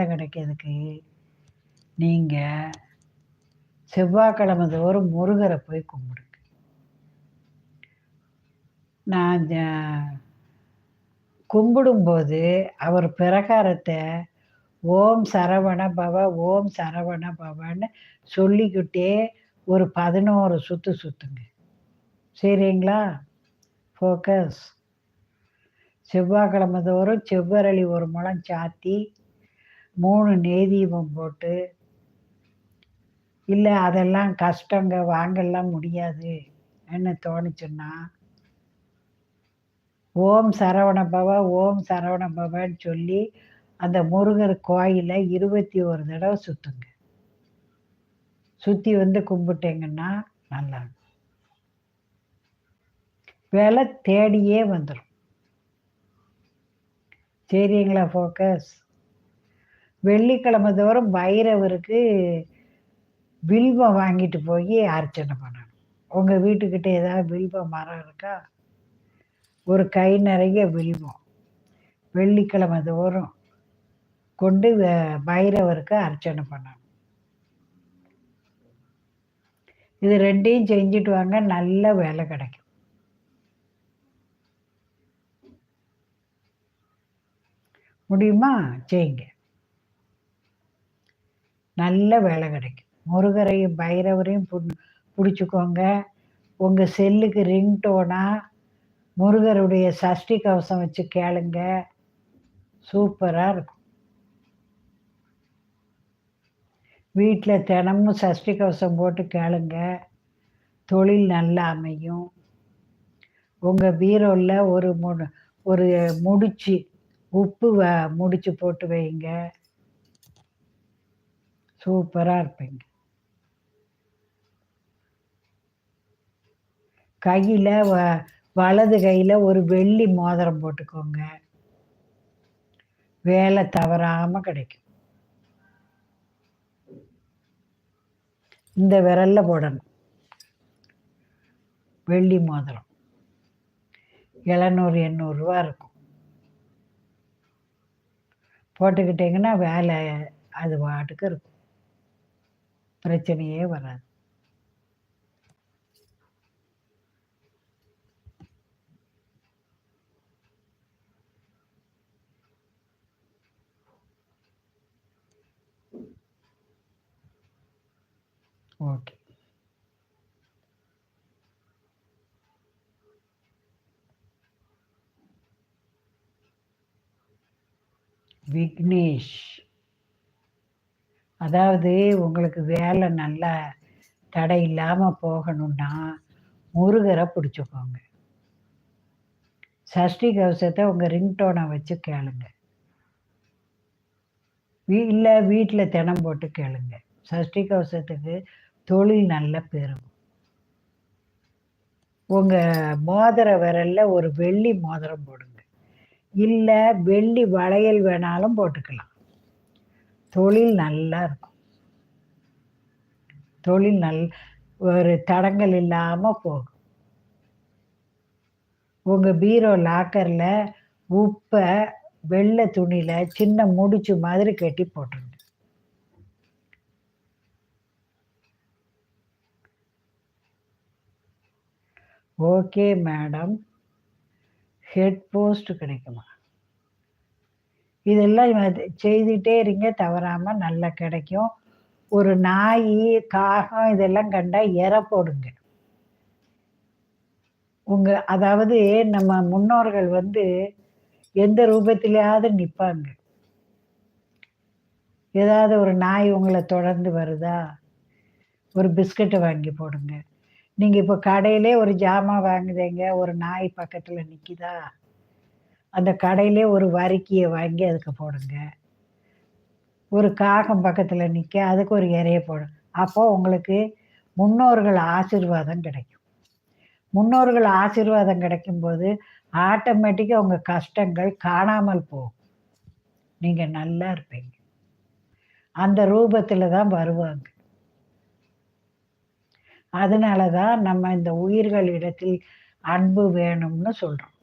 வேலை கிடைக்கிறதுக்கு நீங்கள் செவ்வாய்க்கிழமை தோறும் முருகரை போய் கும்பிடுங்க. நான் கும்பிடும்போது அவர் பிரகாரத்தை ஓம் சரவண பவ ஓம் சரவண பவன்னு சொல்லிக்கிட்டே ஒரு பதினோரு சுற்று சுற்றுங்க சரிங்களா? ஃபோக்கஸ் செவ்வாய்க்கிழமை தோறும் செவ்வரளி ஒரு முளம் சாத்தி மூணு நெய் போட்டு இல்லை அதெல்லாம் கஷ்டங்க வாங்கலாம் முடியாது. என்ன தோணுச்சுன்னா ஓம் சரவண பவ ஓம் சரவண பவன்னு சொல்லி அந்த முருகர் கோயிலை இருபத்தி ஒரு தடவை சுற்றுங்க சுற்றி வந்து கும்பிட்டீங்கன்னா நல்லா வேலை தேடியே வந்துடும் சரிங்களா ஃபோக்கஸ் வெள்ளிக்கிழமை தோறும் பைரவருக்கு வில்வம் வாங்கிட்டு போய் அர்ச்சனை பண்ணணும். உங்கள் வீட்டுக்கிட்ட ஏதாவது வில்வ மரம் இருக்கா? ஒரு கை நிறைய வில்வம். வெள்ளிக்கிழமை தோறும் கொண்டு வ- பைரவருக்கு அர்ச்சனை பண்ணணும். இது ரெண்டையும் செஞ்சுட்டு வாங்க நல்ல வேலை கிடைக்கும். முடியுமா? செய்யுங்க. நல்ல வேலை கிடைக்கும். முருகரையும் பைரவரையும் பிடிச்சிக்கோங்க. உங்கள் செல்லுக்கு ரிங்டோனா முருகருடைய சஷ்டி கவசம் வச்சு கேளுங்க. சூப்பராக இருக்கும். வீட்டில் தினமும் சஷ்டி கவசம் போட்டு கேளுங்க. தொழில் நல்லா அமையும். உங்கள் பீரோவில் ஒரு மு ஒரு முடிச்சு உப்பு வ முடிச்சு போட்டு வைங்க. சூப்பராக இருப்பீங்க. கையில் வ வலது கையில் ஒரு வெள்ளி மோதிரம் போட்டுக்கோங்க. வேலை தவறாமல் கிடைக்கும். இந்த விரலில் போடணும். வெள்ளி மோதிரம். எழுநூறு எண்ணூறுரூவா இருக்கும். போட்டுக்கிட்டிங்கன்னா வேலை அது பாட்டுக்கு இருக்கும். பிரச்சனையே வராது ஓகே விக்னேஷ் அதாவது உங்களுக்கு வேலை நல்லா தடை இல்லாமல் போகணும்னா முருகரை பிடிச்சிக்கோங்க. சஷ்டி கவசத்தை உங்கள் ரிங்டோனை வச்சு கேளுங்க. வீ இல்லை வீட்டில் தினம் போட்டு கேளுங்க. சஷ்டி கவசத்துக்கு தொழில் நல்ல பெருகும் உங்கள் மோதிர விரல்ல ஒரு வெள்ளி மோதிரம் போடுங்க. இல்லை வெள்ளி வளையல் வேணாலும் போட்டுக்கலாம். தொழில் நல்லா இருக்கும். தொழில் நல் ஒரு தடங்கள் இல்லாமல் போகும். உங்கள் பீரோ லாக்கரில் உப்பை வெள்ளை துணியில் சின்ன முடிச்சு மாதிரி கட்டி போட்டுருங்க. Okay madam. ஹெட் போஸ்ட் கிடைக்குமா? இதெல்லாம் செய்துகிட்டே செய்துட்டே இருங்க தவறாமல் நல்லா கிடைக்கும். ஒரு நாய் காகம் இதெல்லாம் கண்டா எற போடுங்க. உங்க அதாவது நம்ம முன்னோர்கள் வந்து எந்த ரூபத்திலேயாவது நிற்பாங்க ஏதாவது ஒரு நாய் உங்களை தொடர்ந்து வருதா? ஒரு பிஸ்கட்டை வாங்கி போடுங்க. நீங்கள் இப்போ கடையிலே ஒரு ஜாமான் வாங்குதீங்க ஒரு நாய் பக்கத்தில் நிற்கிதா அந்த கடையிலே ஒரு வரிக்கையை வாங்கி அதுக்கு போடுங்க. ஒரு காகம் பக்கத்தில் நிற்க அதுக்கு ஒரு இறையை போடும் அப்போது உங்களுக்கு முன்னோர்கள் ஆசீர்வாதம் கிடைக்கும். முன்னோர்கள் ஆசீர்வாதம் கிடைக்கும்போது ஆட்டோமேட்டிக்காக உங்கள் கஷ்டங்கள் காணாமல் போகும். நீங்கள் நல்லா இருப்பீங்க. அந்த ரூபத்தில் தான் வருவாங்க. அதனால தான் நம்ம இந்த உயிர்கள் இடத்தில் அன்பு வேணும்னு சொல்கிறோம்